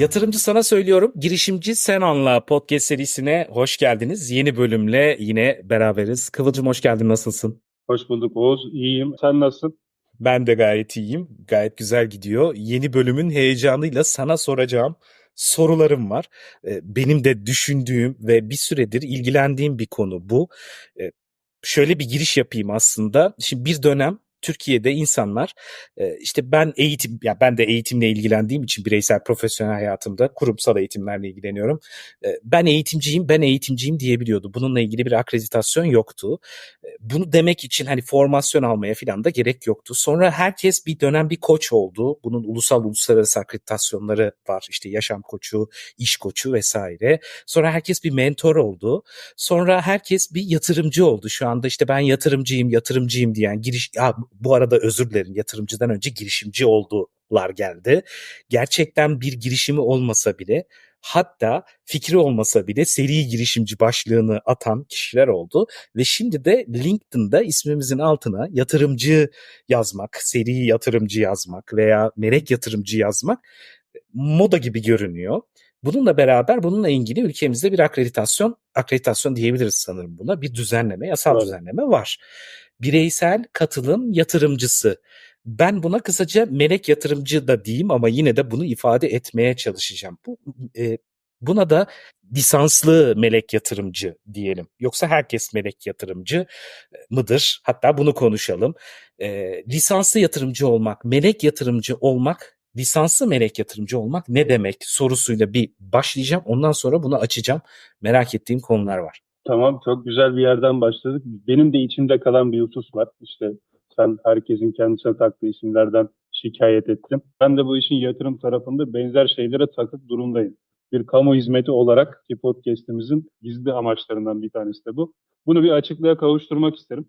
Yatırımcı sana söylüyorum. Girişimci Sen Anla podcast serisine hoş geldiniz. Yeni bölümle yine beraberiz. Kıvılcım hoş geldin. Nasılsın? Hoş bulduk Oğuz. İyiyim. Sen nasılsın? Ben de gayet iyiyim. Gayet güzel gidiyor. Yeni bölümün heyecanıyla sana soracağım sorularım var. Ee, benim de düşündüğüm ve bir süredir ilgilendiğim bir konu bu. Ee, şöyle bir giriş yapayım aslında. Şimdi bir dönem Türkiye'de insanlar e, işte ben eğitim ya ben de eğitimle ilgilendiğim için bireysel profesyonel hayatımda kurumsal eğitimlerle ilgileniyorum. E, ben eğitimciyim, ben eğitimciyim diyebiliyordu. Bununla ilgili bir akreditasyon yoktu. E, bunu demek için hani formasyon almaya falan da gerek yoktu. Sonra herkes bir dönem bir koç oldu. Bunun ulusal uluslararası akreditasyonları var. İşte yaşam koçu, iş koçu vesaire. Sonra herkes bir mentor oldu. Sonra herkes bir yatırımcı oldu. Şu anda işte ben yatırımcıyım, yatırımcıyım diyen giriş ya bu arada özür dilerim yatırımcıdan önce girişimci oldular geldi. Gerçekten bir girişimi olmasa bile hatta fikri olmasa bile seri girişimci başlığını atan kişiler oldu ve şimdi de LinkedIn'da ismimizin altına yatırımcı yazmak, seri yatırımcı yazmak veya melek yatırımcı yazmak moda gibi görünüyor. Bununla beraber bununla ilgili ülkemizde bir akreditasyon, akreditasyon diyebiliriz sanırım buna, bir düzenleme, yasal evet. düzenleme var bireysel katılım yatırımcısı. Ben buna kısaca melek yatırımcı da diyeyim ama yine de bunu ifade etmeye çalışacağım. Bu e, buna da lisanslı melek yatırımcı diyelim. Yoksa herkes melek yatırımcı mıdır? Hatta bunu konuşalım. E, lisanslı yatırımcı olmak, melek yatırımcı olmak, lisanslı melek yatırımcı olmak ne demek sorusuyla bir başlayacağım. Ondan sonra bunu açacağım. Merak ettiğim konular var. Tamam çok güzel bir yerden başladık. Benim de içimde kalan bir husus var. İşte sen herkesin kendisine taktığı isimlerden şikayet ettin. Ben de bu işin yatırım tarafında benzer şeylere takıp durumdayım. Bir kamu hizmeti olarak ki podcast'imizin gizli amaçlarından bir tanesi de bu. Bunu bir açıklığa kavuşturmak isterim.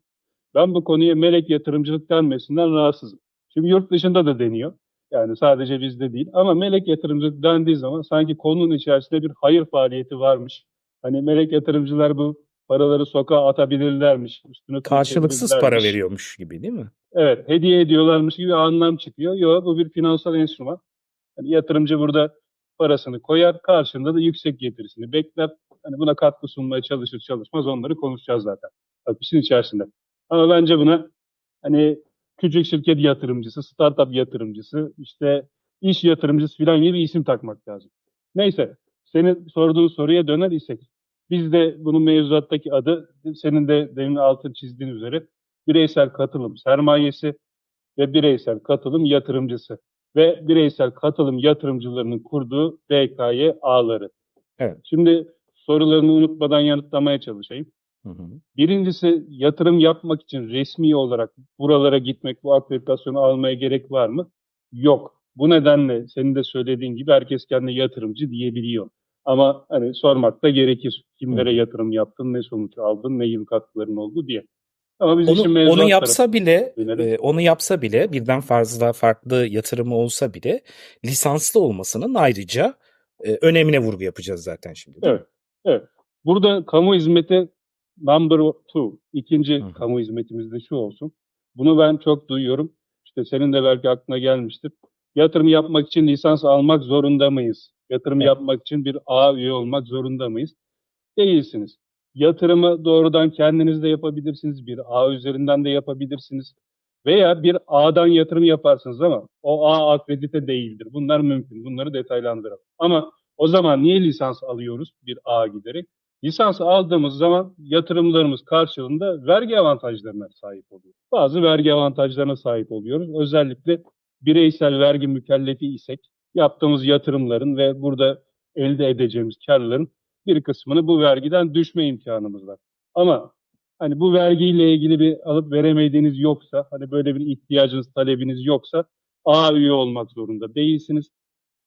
Ben bu konuya melek yatırımcılık denmesinden rahatsızım. Şimdi yurt dışında da deniyor. Yani sadece bizde değil. Ama melek yatırımcılık dendiği zaman sanki konunun içerisinde bir hayır faaliyeti varmış Hani melek yatırımcılar bu paraları sokağa atabilirlermiş. Üstüne Karşılıksız para veriyormuş gibi değil mi? Evet, hediye ediyorlarmış gibi anlam çıkıyor. Yok, bu bir finansal enstrüman. Yani yatırımcı burada parasını koyar, karşında da yüksek getirisini bekler. Hani buna katkı sunmaya çalışır çalışmaz onları konuşacağız zaten. Bak işin içerisinde. Ama bence buna hani küçük şirket yatırımcısı, startup yatırımcısı, işte iş yatırımcısı falan gibi bir isim takmak lazım. Neyse, senin sorduğun soruya döner isek, biz de bunun mevzuattaki adı, senin de demin altın çizdiğin üzere bireysel katılım sermayesi ve bireysel katılım yatırımcısı ve bireysel katılım yatırımcılarının kurduğu BKY ağları. Evet. Şimdi sorularını unutmadan yanıtlamaya çalışayım. Hı hı. Birincisi yatırım yapmak için resmi olarak buralara gitmek, bu akreditasyonu almaya gerek var mı? Yok. Bu nedenle senin de söylediğin gibi herkes kendine yatırımcı diyebiliyor. Ama hani sormak da gerekir. Kimlere yatırım yaptın, ne sonuç aldın, ne yıl katkıların oldu diye. Ama biz onu, onu yapsa bile e, onu yapsa bile birden fazla farklı yatırımı olsa bile lisanslı olmasının ayrıca e, önemine vurgu yapacağız zaten şimdi. Evet. Evet. Burada kamu hizmeti number two. ikinci Hı. kamu hizmetimiz de şu olsun. Bunu ben çok duyuyorum. İşte senin de belki aklına gelmiştir. Yatırım yapmak için lisans almak zorunda mıyız? Yatırım evet. yapmak için bir A üye olmak zorunda mıyız? Değilsiniz. Yatırımı doğrudan kendiniz de yapabilirsiniz. Bir A üzerinden de yapabilirsiniz. Veya bir A'dan yatırım yaparsınız ama o A akredite değildir. Bunlar mümkün. Bunları detaylandıralım. Ama o zaman niye lisans alıyoruz bir A giderek? Lisans aldığımız zaman yatırımlarımız karşılığında vergi avantajlarına sahip oluyoruz. Bazı vergi avantajlarına sahip oluyoruz. Özellikle bireysel vergi mükellefi isek yaptığımız yatırımların ve burada elde edeceğimiz karların bir kısmını bu vergiden düşme imkanımız var. Ama hani bu vergiyle ilgili bir alıp veremediğiniz yoksa, hani böyle bir ihtiyacınız, talebiniz yoksa A üye olmak zorunda değilsiniz.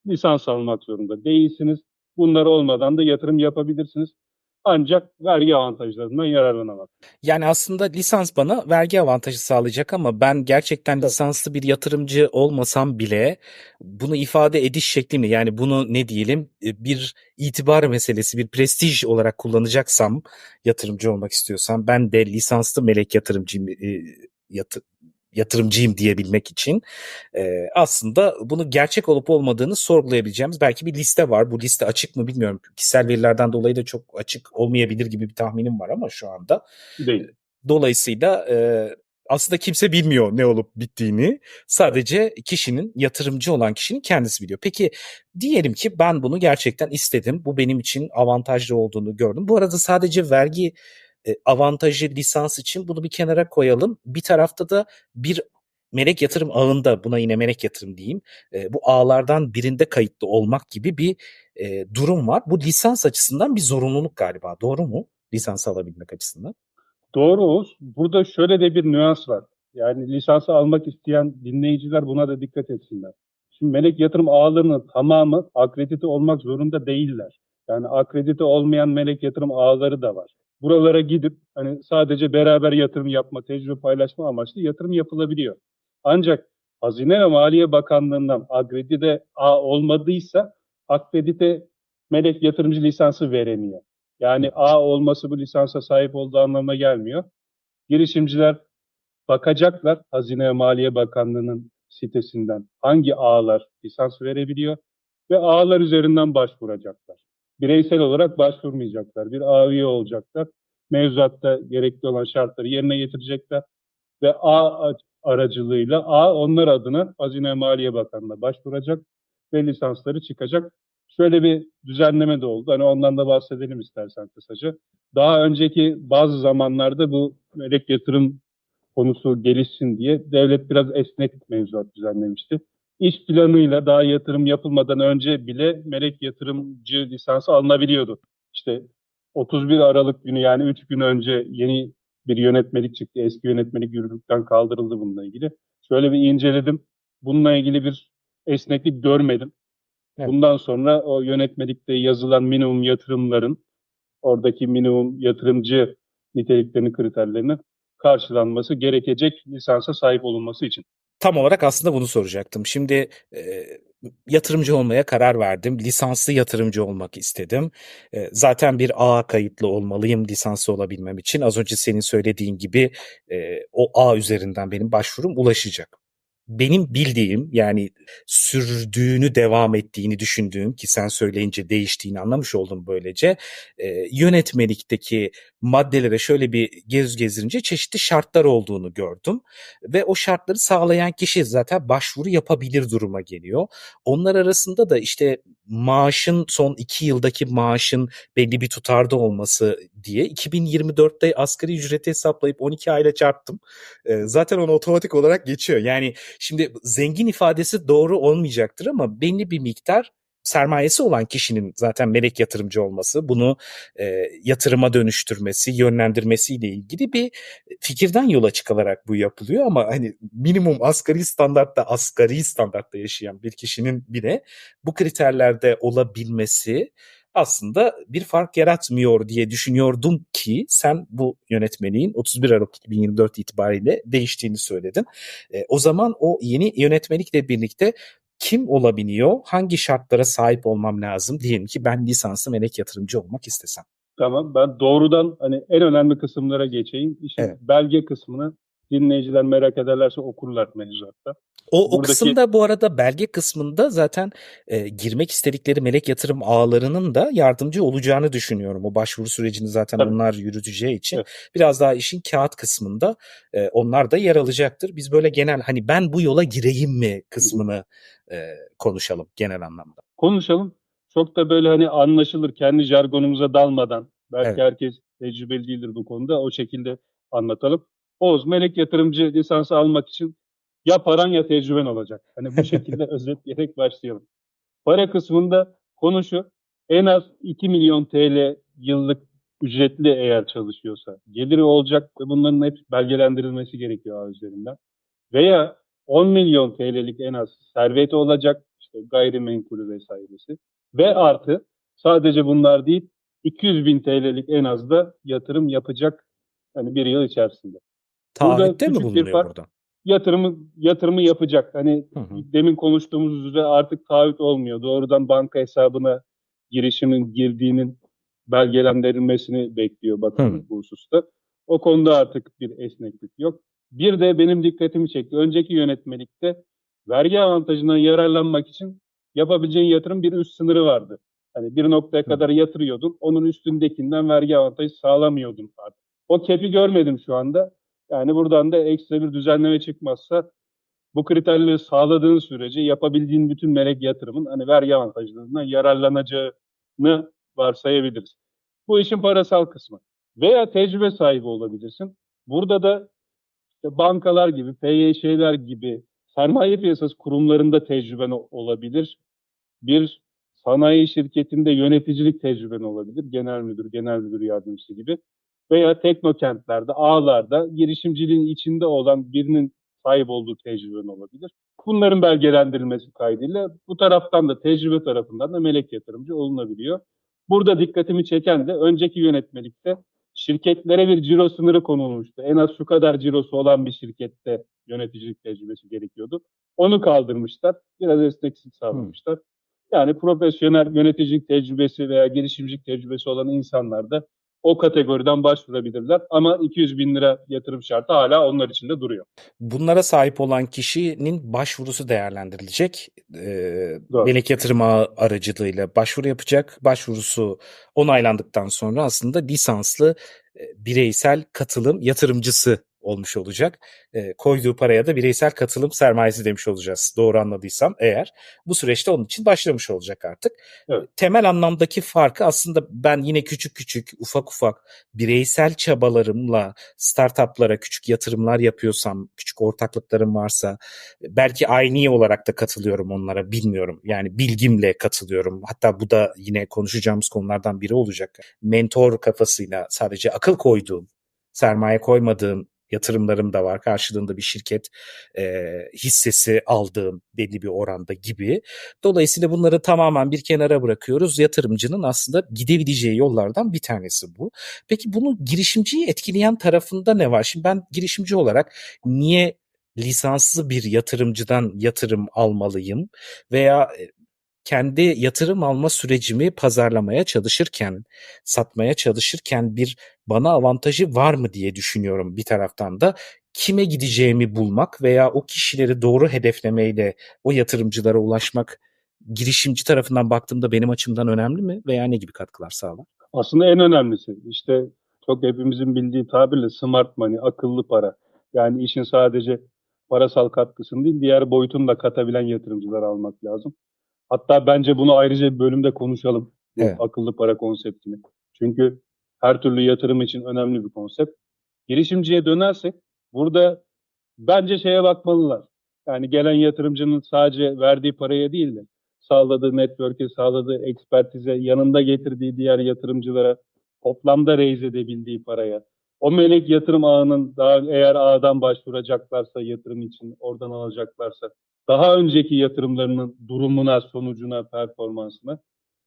Lisans almak zorunda değilsiniz. Bunlar olmadan da yatırım yapabilirsiniz ancak vergi avantajlarından yararlanamaz. Yani aslında lisans bana vergi avantajı sağlayacak ama ben gerçekten Tabii. lisanslı bir yatırımcı olmasam bile bunu ifade ediş şeklimle yani bunu ne diyelim e, bir itibar meselesi bir prestij olarak kullanacaksam yatırımcı olmak istiyorsam ben de lisanslı melek yatırımcıyım e, yatı, yatırımcıyım diyebilmek için e, aslında bunu gerçek olup olmadığını sorgulayabileceğimiz belki bir liste var. Bu liste açık mı bilmiyorum. Kişisel verilerden dolayı da çok açık olmayabilir gibi bir tahminim var ama şu anda. Değil. Dolayısıyla e, aslında kimse bilmiyor ne olup bittiğini. Sadece kişinin, yatırımcı olan kişinin kendisi biliyor. Peki diyelim ki ben bunu gerçekten istedim. Bu benim için avantajlı olduğunu gördüm. Bu arada sadece vergi avantajı lisans için bunu bir kenara koyalım. Bir tarafta da bir melek yatırım ağında buna yine melek yatırım diyeyim. E, bu ağlardan birinde kayıtlı olmak gibi bir e, durum var. Bu lisans açısından bir zorunluluk galiba. Doğru mu? Lisans alabilmek açısından. Doğru Oğuz. Burada şöyle de bir nüans var. Yani lisansı almak isteyen dinleyiciler buna da dikkat etsinler. Şimdi melek yatırım ağlarının tamamı akredite olmak zorunda değiller. Yani akredite olmayan melek yatırım ağları da var. Buralara gidip hani sadece beraber yatırım yapma, tecrübe paylaşma amaçlı yatırım yapılabiliyor. Ancak Hazine ve Maliye Bakanlığı'ndan akredite ağ olmadıysa akredite melek yatırımcı lisansı veremiyor. Yani A olması bu lisansa sahip olduğu anlamına gelmiyor. Girişimciler bakacaklar Hazine ve Maliye Bakanlığı'nın sitesinden hangi ağlar lisans verebiliyor ve ağlar üzerinden başvuracaklar. Bireysel olarak başvurmayacaklar. Bir ağ üye olacaklar. Mevzuatta gerekli olan şartları yerine getirecekler ve ağ aracılığıyla ağ onlar adına Hazine Maliye Bakanlığı'na başvuracak ve lisansları çıkacak. Şöyle bir düzenleme de oldu. Hani ondan da bahsedelim istersen kısaca. Daha önceki bazı zamanlarda bu melek yatırım konusu gelişsin diye devlet biraz esnek mevzuat düzenlemişti. İş planıyla daha yatırım yapılmadan önce bile melek yatırımcı lisansı alınabiliyordu. İşte 31 Aralık günü yani 3 gün önce yeni bir yönetmelik çıktı. Eski yönetmelik yürürlükten kaldırıldı bununla ilgili. Şöyle bir inceledim. Bununla ilgili bir esneklik görmedim. Evet. Bundan sonra o yönetmelikte yazılan minimum yatırımların oradaki minimum yatırımcı niteliklerini, kriterlerini karşılanması gerekecek lisansa sahip olunması için. Tam olarak aslında bunu soracaktım. Şimdi e, yatırımcı olmaya karar verdim. Lisanslı yatırımcı olmak istedim. E, zaten bir A kayıtlı olmalıyım lisanslı olabilmem için. Az önce senin söylediğin gibi e, o A üzerinden benim başvurum ulaşacak benim bildiğim yani sürdüğünü devam ettiğini düşündüğüm ki sen söyleyince değiştiğini anlamış oldum böylece e, yönetmelikteki maddelere şöyle bir gez gezdirince çeşitli şartlar olduğunu gördüm ve o şartları sağlayan kişi zaten başvuru yapabilir duruma geliyor. Onlar arasında da işte maaşın son iki yıldaki maaşın belli bir tutarda olması diye 2024'te asgari ücreti hesaplayıp 12 ayla çarptım. E, zaten onu otomatik olarak geçiyor. Yani şimdi zengin ifadesi doğru olmayacaktır ama belli bir miktar sermayesi olan kişinin zaten melek yatırımcı olması, bunu e, yatırıma dönüştürmesi, yönlendirmesiyle ilgili bir fikirden yola çıkılarak bu yapılıyor ama hani minimum asgari standartta asgari standartta yaşayan bir kişinin bile bu kriterlerde olabilmesi aslında bir fark yaratmıyor diye düşünüyordum ki sen bu yönetmeliğin 31 Aralık 2024 itibariyle değiştiğini söyledin. E, o zaman o yeni yönetmelikle birlikte kim olabiliyor? Hangi şartlara sahip olmam lazım? Diyelim ki ben lisanslı melek yatırımcı olmak istesem. Tamam ben doğrudan hani en önemli kısımlara geçeyim. İşin evet. belge kısmını dinleyiciler merak ederlerse okurlar mevzuatta. O, Buradaki... o kısımda bu arada belge kısmında zaten e, girmek istedikleri melek yatırım ağlarının da yardımcı olacağını düşünüyorum. O başvuru sürecini zaten Tabii. onlar yürüteceği için evet. biraz daha işin kağıt kısmında e, onlar da yer alacaktır. Biz böyle genel hani ben bu yola gireyim mi kısmını e, konuşalım genel anlamda. Konuşalım. Çok da böyle hani anlaşılır kendi jargonumuza dalmadan. Belki evet. herkes tecrübeli değildir bu konuda. O şekilde anlatalım. Oğuz melek yatırımcı lisansı almak için ya paran ya tecrüben olacak. Hani bu şekilde özetleyerek başlayalım. Para kısmında konu şu. En az 2 milyon TL yıllık ücretli eğer çalışıyorsa geliri olacak ve bunların hep belgelendirilmesi gerekiyor ağ üzerinden. Veya 10 milyon TL'lik en az serveti olacak işte gayrimenkulü vesairesi. Ve artı sadece bunlar değil 200 bin TL'lik en az da yatırım yapacak hani bir yıl içerisinde. Taahhütte mi bulunuyor burada? Yatırımı yatırımı yapacak. Hani hı hı. demin konuştuğumuz üzere artık taahhüt olmuyor. Doğrudan banka hesabına girişimin girdiğinin belgelendirilmesini bekliyor bakanlık bu hususta. O konuda artık bir esneklik yok. Bir de benim dikkatimi çekti. Önceki yönetmelikte vergi avantajından yararlanmak için yapabileceğin yatırım bir üst sınırı vardı. Hani bir noktaya kadar yatırıyordun. Onun üstündekinden vergi avantajı sağlamıyordun artık. O kepi görmedim şu anda. Yani buradan da ekstra bir düzenleme çıkmazsa bu kriterleri sağladığın sürece yapabildiğin bütün melek yatırımın hani vergi avantajlarından yararlanacağını varsayabiliriz. Bu işin parasal kısmı. Veya tecrübe sahibi olabilirsin. Burada da işte bankalar gibi, PYŞ'ler gibi sermaye piyasası kurumlarında tecrüben olabilir. Bir sanayi şirketinde yöneticilik tecrüben olabilir. Genel müdür, genel müdür yardımcısı gibi. Veya teknokentlerde, ağlarda girişimciliğin içinde olan birinin sahip olduğu tecrüben olabilir. Bunların belgelendirilmesi kaydıyla bu taraftan da tecrübe tarafından da melek yatırımcı olunabiliyor. Burada dikkatimi çeken de önceki yönetmelikte şirketlere bir ciro sınırı konulmuştu. En az şu kadar cirosu olan bir şirkette yöneticilik tecrübesi gerekiyordu. Onu kaldırmışlar. Biraz esneklik sağlamışlar. Yani profesyonel yöneticilik tecrübesi veya girişimcilik tecrübesi olan insanlar da o kategoriden başvurabilirler. Ama 200 bin lira yatırım şartı hala onlar için de duruyor. Bunlara sahip olan kişinin başvurusu değerlendirilecek. Ee. Melek Yatırım aracılığıyla başvuru yapacak. Başvurusu onaylandıktan sonra aslında lisanslı e, bireysel katılım yatırımcısı olmuş olacak. E, koyduğu paraya da bireysel katılım sermayesi demiş olacağız. Doğru anladıysam eğer. Bu süreçte onun için başlamış olacak artık. Evet. Temel anlamdaki farkı aslında ben yine küçük küçük, ufak ufak bireysel çabalarımla startuplara küçük yatırımlar yapıyorsam, küçük ortaklıklarım varsa belki aynı olarak da katılıyorum onlara bilmiyorum. Yani bilgimle katılıyorum. Hatta bu da yine konuşacağımız konulardan biri olacak. Mentor kafasıyla sadece akıl koyduğum, sermaye koymadığım yatırımlarım da var. Karşılığında bir şirket e, hissesi aldığım belli bir oranda gibi. Dolayısıyla bunları tamamen bir kenara bırakıyoruz. Yatırımcının aslında gidebileceği yollardan bir tanesi bu. Peki bunu girişimciyi etkileyen tarafında ne var? Şimdi ben girişimci olarak niye lisanslı bir yatırımcıdan yatırım almalıyım veya kendi yatırım alma sürecimi pazarlamaya çalışırken, satmaya çalışırken bir bana avantajı var mı diye düşünüyorum bir taraftan da. Kime gideceğimi bulmak veya o kişileri doğru hedeflemeyle o yatırımcılara ulaşmak girişimci tarafından baktığımda benim açımdan önemli mi veya ne gibi katkılar sağlar? Aslında en önemlisi işte çok hepimizin bildiği tabirle smart money, akıllı para. Yani işin sadece parasal katkısını değil diğer boyutunu da katabilen yatırımcılar almak lazım. Hatta bence bunu ayrıca bir bölümde konuşalım. Evet. Akıllı para konseptini. Çünkü her türlü yatırım için önemli bir konsept. Girişimciye dönersek burada bence şeye bakmalılar. Yani gelen yatırımcının sadece verdiği paraya değil de sağladığı network'e, sağladığı ekspertize, yanında getirdiği diğer yatırımcılara toplamda raise edebildiği paraya. O melek yatırım ağının daha eğer ağdan başvuracaklarsa yatırım için oradan alacaklarsa daha önceki yatırımlarının durumuna, sonucuna, performansına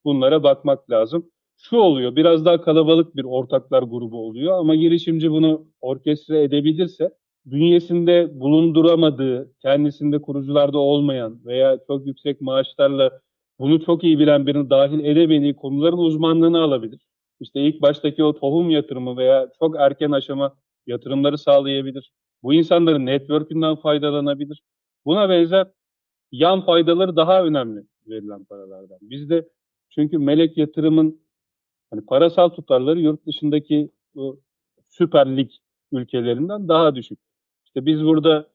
bunlara bakmak lazım. Şu oluyor, biraz daha kalabalık bir ortaklar grubu oluyor ama girişimci bunu orkestre edebilirse bünyesinde bulunduramadığı, kendisinde kurucularda olmayan veya çok yüksek maaşlarla bunu çok iyi bilen birini dahil edemediği konuların uzmanlığını alabilir. İşte ilk baştaki o tohum yatırımı veya çok erken aşama yatırımları sağlayabilir. Bu insanların network'ünden faydalanabilir. Buna benzer yan faydaları daha önemli verilen paralardan. Bizde çünkü melek yatırımın hani parasal tutarları yurt dışındaki bu Süper Lig ülkelerinden daha düşük. İşte biz burada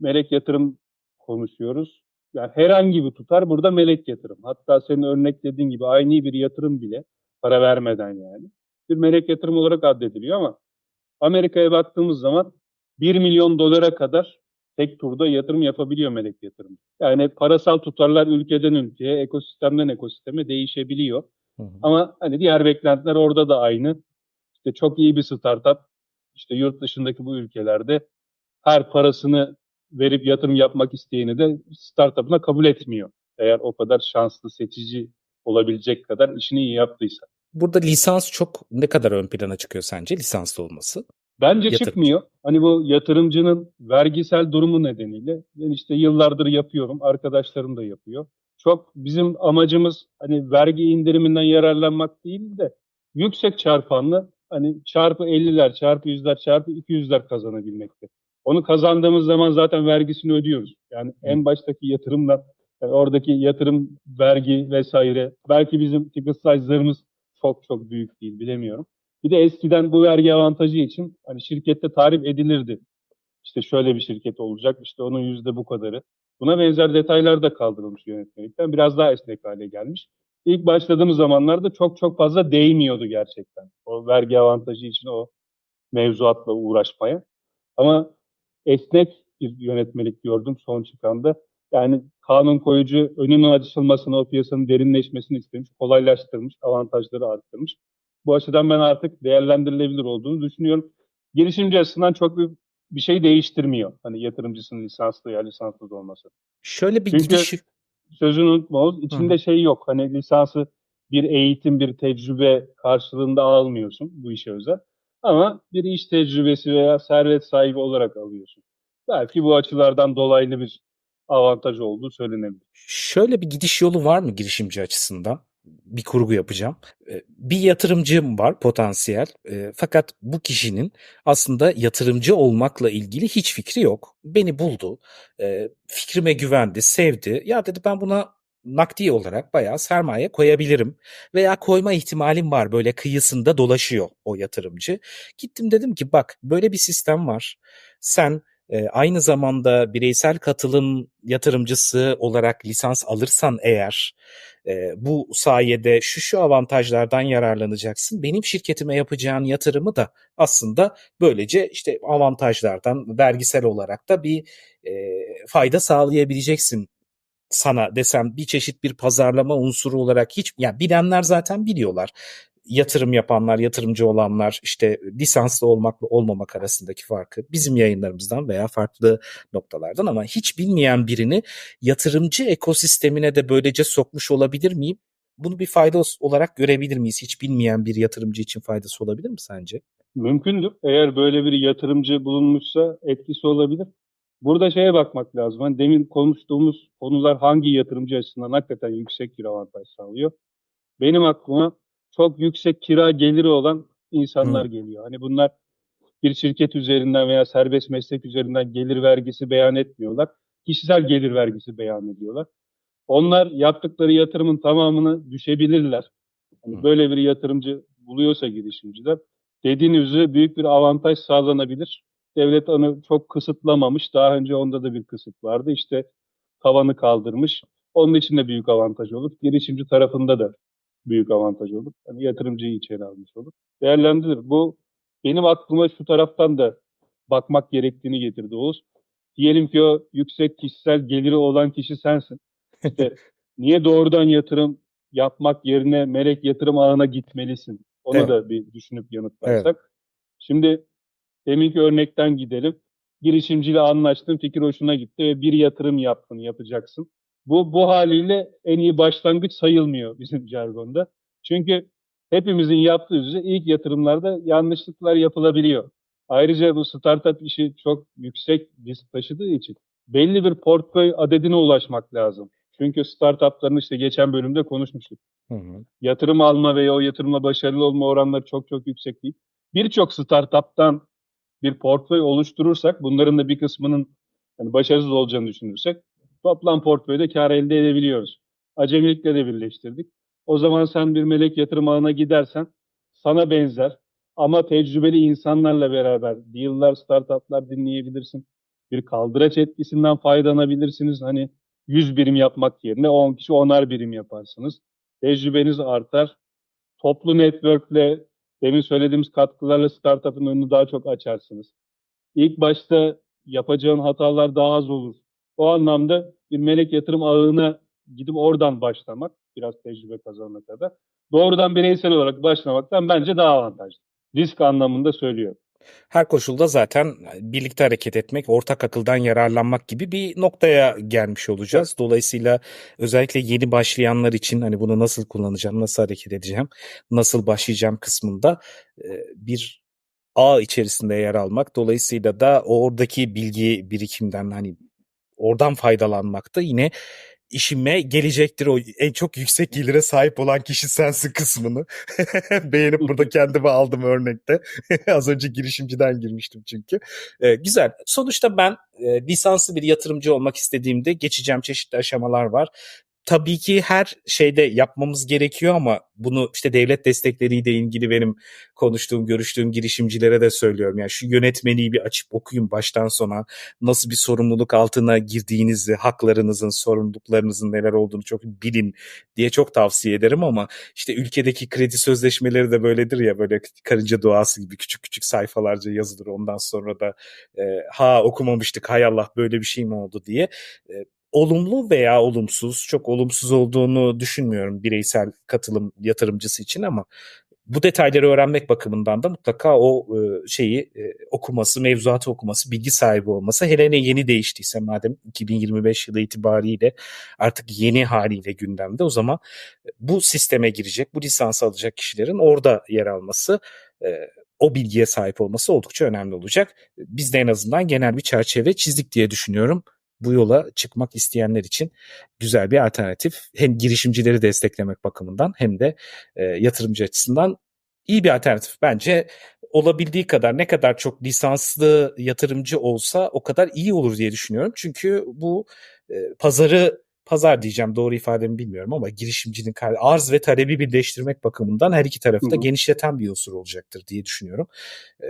melek yatırım konuşuyoruz. Yani herhangi bir tutar burada melek yatırım. Hatta senin örneklediğin gibi aynı bir yatırım bile para vermeden yani bir melek yatırım olarak addediliyor ama Amerika'ya baktığımız zaman 1 milyon dolara kadar tek turda yatırım yapabiliyor melek yatırım. Yani parasal tutarlar ülkeden ülkeye, ekosistemden ekosisteme değişebiliyor. Hı hı. Ama hani diğer beklentiler orada da aynı. İşte çok iyi bir startup işte yurt dışındaki bu ülkelerde her parasını verip yatırım yapmak isteyeni de startup'ına kabul etmiyor. Eğer o kadar şanslı, seçici olabilecek kadar işini iyi yaptıysa. Burada lisans çok ne kadar ön plana çıkıyor sence lisanslı olması? Bence Yatırımcı. çıkmıyor. Hani bu yatırımcının vergisel durumu nedeniyle ben işte yıllardır yapıyorum, arkadaşlarım da yapıyor. Çok bizim amacımız hani vergi indiriminden yararlanmak değil de yüksek çarpanlı hani çarpı 50'ler, çarpı 100'ler, çarpı 200'ler kazanabilmekte. Onu kazandığımız zaman zaten vergisini ödüyoruz. Yani en baştaki yatırımla yani oradaki yatırım, vergi vesaire. Belki bizim ticket size'larımız çok çok büyük değil bilemiyorum. Bir de eskiden bu vergi avantajı için hani şirkette tarif edilirdi. İşte şöyle bir şirket olacak, işte onun yüzde bu kadarı. Buna benzer detaylar da kaldırılmış yönetmelikten. Biraz daha esnek hale gelmiş. İlk başladığımız zamanlarda çok çok fazla değmiyordu gerçekten. O vergi avantajı için o mevzuatla uğraşmaya. Ama esnek bir yönetmelik gördüm son çıkanda. Yani kanun koyucu önünün açılmasını, o piyasanın derinleşmesini istemiş, kolaylaştırmış, avantajları arttırmış. Bu açıdan ben artık değerlendirilebilir olduğunu düşünüyorum. Girişimci açısından çok bir, bir şey değiştirmiyor. Hani yatırımcısının lisanslı ya lisanssız olması. Şöyle bir Çünkü- gidiş Sözünü unutma Oğuz. İçinde şey yok. Hani lisansı bir eğitim, bir tecrübe karşılığında almıyorsun bu işe özel. Ama bir iş tecrübesi veya servet sahibi olarak alıyorsun. Belki bu açılardan dolaylı bir avantaj olduğu söylenebilir. Şöyle bir gidiş yolu var mı girişimci açısından? Bir kurgu yapacağım. Ee, Bir yatırımcım var potansiyel. Ee, Fakat bu kişinin aslında yatırımcı olmakla ilgili hiç fikri yok. Beni buldu. Ee, Fikrime güvendi, sevdi. Ya dedi ben buna nakdi olarak bayağı sermaye koyabilirim. Veya koyma ihtimalim var. Böyle kıyısında dolaşıyor o yatırımcı. Gittim dedim ki bak böyle bir sistem var. Sen e, aynı zamanda bireysel katılım yatırımcısı olarak lisans alırsan eğer e, bu sayede şu şu avantajlardan yararlanacaksın. Benim şirketime yapacağın yatırımı da aslında böylece işte avantajlardan vergisel olarak da bir e, fayda sağlayabileceksin sana desem bir çeşit bir pazarlama unsuru olarak hiç yani bilenler zaten biliyorlar. Yatırım yapanlar, yatırımcı olanlar işte lisanslı olmakla olmamak arasındaki farkı bizim yayınlarımızdan veya farklı noktalardan ama hiç bilmeyen birini yatırımcı ekosistemine de böylece sokmuş olabilir miyim? Bunu bir fayda olarak görebilir miyiz? Hiç bilmeyen bir yatırımcı için faydası olabilir mi sence? Mümkündür. Eğer böyle bir yatırımcı bulunmuşsa etkisi olabilir. Burada şeye bakmak lazım. Hani demin konuştuğumuz konular hangi yatırımcı açısından hakikaten yüksek bir avantaj sağlıyor? Benim aklıma çok yüksek kira geliri olan insanlar Hı. geliyor. Hani bunlar bir şirket üzerinden veya serbest meslek üzerinden gelir vergisi beyan etmiyorlar. Kişisel gelir vergisi beyan ediyorlar. Onlar yaptıkları yatırımın tamamını düşebilirler. Hani Hı. böyle bir yatırımcı buluyorsa girişimciler dediğiniz üzere büyük bir avantaj sağlanabilir. Devlet onu çok kısıtlamamış. Daha önce onda da bir kısıt vardı. İşte tavanı kaldırmış. Onun için de büyük avantaj olur. Girişimci tarafında da büyük avantaj olur. Yani yatırımcıyı içeri almış olur. Değerlendirilir. Bu benim aklıma şu taraftan da bakmak gerektiğini getirdi Oğuz. Diyelim ki o yüksek kişisel geliri olan kişi sensin. İşte niye doğrudan yatırım yapmak yerine melek yatırım ağına gitmelisin? Onu Evet. da bir düşünüp yanıtlarsak. Şimdi deminki örnekten gidelim. Girişimciyle anlaştın, fikir hoşuna gitti ve bir yatırım yaptın, yapacaksın. Bu bu haliyle en iyi başlangıç sayılmıyor bizim jargonda. Çünkü hepimizin yaptığı üzere ilk yatırımlarda yanlışlıklar yapılabiliyor. Ayrıca bu startup işi çok yüksek risk taşıdığı için belli bir portföy adedine ulaşmak lazım. Çünkü startupların işte geçen bölümde konuşmuştuk. Hı hı. Yatırım alma veya o yatırımla başarılı olma oranları çok çok yüksek değil. Birçok startuptan bir portföy oluşturursak, bunların da bir kısmının yani başarısız olacağını düşünürsek, toplam portföyde kar elde edebiliyoruz. Acemilikle de birleştirdik. O zaman sen bir melek yatırım ağına gidersen, sana benzer ama tecrübeli insanlarla beraber deal'lar, startuplar dinleyebilirsin. Bir kaldıraç etkisinden faydalanabilirsiniz. Hani 100 birim yapmak yerine 10 kişi 10'ar birim yaparsınız. Tecrübeniz artar. Toplu network'le demin söylediğimiz katkılarla startup'ın önünü daha çok açarsınız. İlk başta yapacağın hatalar daha az olur. O anlamda bir melek yatırım ağına gidip oradan başlamak, biraz tecrübe kazanana kadar. Doğrudan bireysel olarak başlamaktan bence daha avantajlı. Risk anlamında söylüyorum. Her koşulda zaten birlikte hareket etmek, ortak akıldan yararlanmak gibi bir noktaya gelmiş olacağız. Dolayısıyla özellikle yeni başlayanlar için hani bunu nasıl kullanacağım, nasıl hareket edeceğim, nasıl başlayacağım kısmında e, bir ağ içerisinde yer almak. Dolayısıyla da oradaki bilgi birikimden hani oradan faydalanmak da yine işime gelecektir o en çok yüksek gelire sahip olan kişi sensin kısmını. Beğenip burada kendime aldım örnekte. Az önce girişimciden girmiştim çünkü. Ee, güzel. Sonuçta ben e, lisanslı bir yatırımcı olmak istediğimde geçeceğim çeşitli aşamalar var tabii ki her şeyde yapmamız gerekiyor ama bunu işte devlet destekleriyle ilgili benim konuştuğum, görüştüğüm girişimcilere de söylüyorum. Yani şu yönetmeliği bir açıp okuyun baştan sona nasıl bir sorumluluk altına girdiğinizi, haklarınızın, sorumluluklarınızın neler olduğunu çok bilin diye çok tavsiye ederim ama işte ülkedeki kredi sözleşmeleri de böyledir ya böyle karınca duası gibi küçük küçük sayfalarca yazılır. Ondan sonra da e, ha okumamıştık hay Allah böyle bir şey mi oldu diye. E, olumlu veya olumsuz, çok olumsuz olduğunu düşünmüyorum bireysel katılım yatırımcısı için ama bu detayları öğrenmek bakımından da mutlaka o e, şeyi e, okuması, mevzuatı okuması, bilgi sahibi olması hele ne yeni değiştiyse madem 2025 yılı itibariyle artık yeni haliyle gündemde o zaman bu sisteme girecek, bu lisansı alacak kişilerin orada yer alması e, o bilgiye sahip olması oldukça önemli olacak. Biz de en azından genel bir çerçeve çizdik diye düşünüyorum bu yola çıkmak isteyenler için güzel bir alternatif. Hem girişimcileri desteklemek bakımından hem de e, yatırımcı açısından iyi bir alternatif. Bence olabildiği kadar ne kadar çok lisanslı yatırımcı olsa o kadar iyi olur diye düşünüyorum. Çünkü bu e, pazarı pazar diyeceğim doğru ifademi bilmiyorum ama girişimcinin arz ve talebi birleştirmek bakımından her iki tarafı da genişleten bir unsur olacaktır diye düşünüyorum.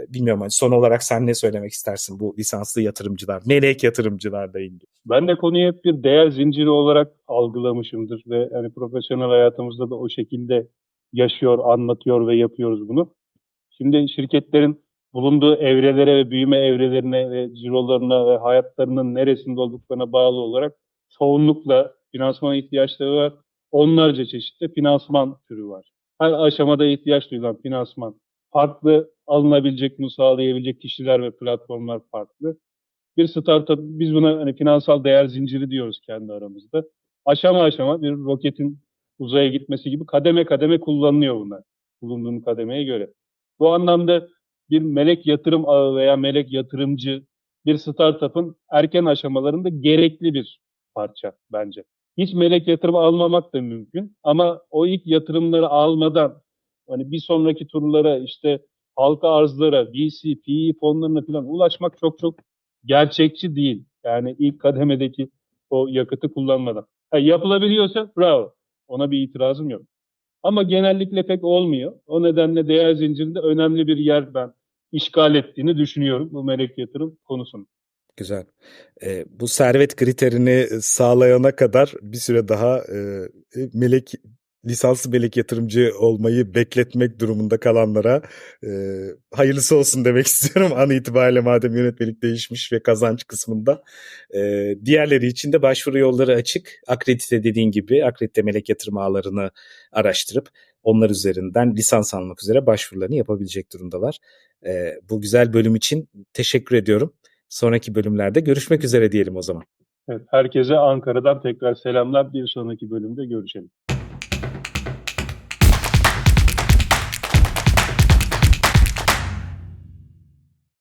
Bilmiyorum hani son olarak sen ne söylemek istersin bu lisanslı yatırımcılar, melek yatırımcılarla ilgili? Ben de konuyu hep bir değer zinciri olarak algılamışımdır ve hani profesyonel hayatımızda da o şekilde yaşıyor, anlatıyor ve yapıyoruz bunu. Şimdi şirketlerin bulunduğu evrelere ve büyüme evrelerine ve cirolarına ve hayatlarının neresinde olduklarına bağlı olarak çoğunlukla finansmana ihtiyaçları var. Onlarca çeşitli finansman türü var. Her aşamada ihtiyaç duyulan finansman farklı, alınabilecek, bunu sağlayabilecek kişiler ve platformlar farklı. Bir startup, biz buna hani finansal değer zinciri diyoruz kendi aramızda. Aşama aşama bir roketin uzaya gitmesi gibi kademe kademe kullanılıyor bunlar. Bulunduğun kademeye göre. Bu anlamda bir melek yatırım ağı veya melek yatırımcı bir startup'ın erken aşamalarında gerekli bir parça bence. Hiç melek yatırım almamak da mümkün ama o ilk yatırımları almadan hani bir sonraki turlara işte halka arzlara, VC, PE fonlarına falan ulaşmak çok çok gerçekçi değil. Yani ilk kademedeki o yakıtı kullanmadan. Ha, yapılabiliyorsa bravo. Ona bir itirazım yok. Ama genellikle pek olmuyor. O nedenle değer zincirinde önemli bir yer ben işgal ettiğini düşünüyorum bu melek yatırım konusunun. Güzel. E, bu servet kriterini sağlayana kadar bir süre daha e, melek lisanslı melek yatırımcı olmayı bekletmek durumunda kalanlara e, hayırlısı olsun demek istiyorum an itibariyle madem yönetmelik değişmiş ve kazanç kısmında. E, diğerleri için de başvuru yolları açık. Akredite dediğin gibi akredite melek yatırım ağlarını araştırıp onlar üzerinden lisans almak üzere başvurularını yapabilecek durumdalar. E, bu güzel bölüm için teşekkür ediyorum. Sonraki bölümlerde görüşmek üzere diyelim o zaman. Evet, herkese Ankara'dan tekrar selamlar. Bir sonraki bölümde görüşelim.